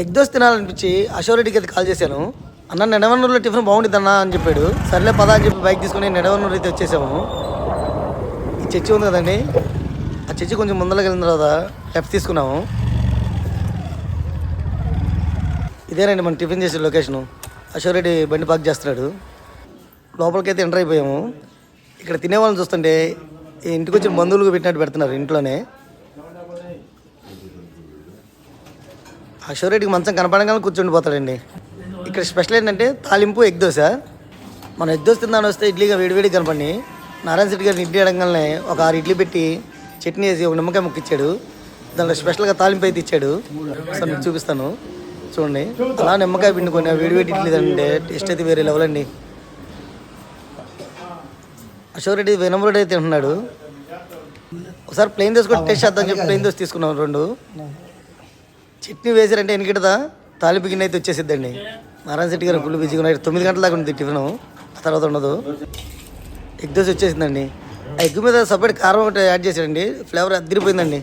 Egg dosa తినాలనిపించి Ashok రెడ్డికి అయితే call చేశాను. అన్న నెడవనూరులో టిఫిన్ బాగుంటుంది అన్న అని చెప్పాడు. సర్లే పదా అని చెప్పి బైక్ తీసుకుని నెడవనూరు అయితే వచ్చేసాము. ఈ చర్చి ఉంది కదండి. ఆ చర్చి కొంచెం ముందరకి వెళ్ళిన తర్వాత లెఫ్ట్ తీసుకున్నాము. ఇదేనండి మనం టిఫిన్ చేసే లొకేషను. అశోక్ రెడ్డి బండి పార్క్ చేస్తున్నాడు. లోపలికైతే అయితే ఎంటర్ అయిపోయాము. ఇక్కడ తినే వాళ్ళని చూస్తుంటే ఈ ఇంటికి వచ్చిన బంధువులకు పెట్టినట్టు పెడుతున్నారు ఇంట్లోనే. అశోక్ రెడ్డికి మంచం కనపడగానే కూర్చుండిపోతాడండి. ఇక్కడ స్పెషల్ ఏంటంటే తాలింపు ఎగ్ దోశ. మనం ఎగ్ దోశ తిందాని వస్తే ఇడ్లీగా వేడివేడి కనపడి నారాయణ రెడ్డి గారిని ఇడ్లీ అడగంగానే ఒక ఆరు ఇడ్లీ పెట్టి చట్నీ వేసి ఒక నిమ్మకాయ ముక్క ఇచ్చాడు. దాంట్లో స్పెషల్గా తాలింపు అయితే ఇచ్చాడు. సార్ మీకు చూపిస్తాను. చూడండి. అలా నిమ్మకాయ పిండుకొని వేడివేడి ఇడ్లీ తింటే టేస్ట్ అయితే వేరే లెవెల్ అండి. అశోక్ రెడ్డి వినమ్రుడు అయితే తింటున్నాడు. ఒకసారి ప్లెయిన్ దోశ కూడా టేస్ట్ చేద్దాం చెప్పి ప్లెయిన్ దోశ తీసుకున్నాం రెండు. చట్నీ వేసారంటే ఎన్నికడదా తాలింపు గిన్నె అయితే వచ్చేసిద్దండి. నారాయణ శెట్టి గారు ఫుల్ బిజీగా ఉన్నారు. తొమ్మిది గంటల దాకా ఉంది టిఫిన్. ఆ తర్వాత ఉండదు. ఎగ్ దోశ వచ్చేసిందండి. ఆ ఎగ్ మీద సపరేట్ కారం ఒకటి యాడ్ చేశాడండి. ఫ్లేవర్ అదిరిపోయిందండి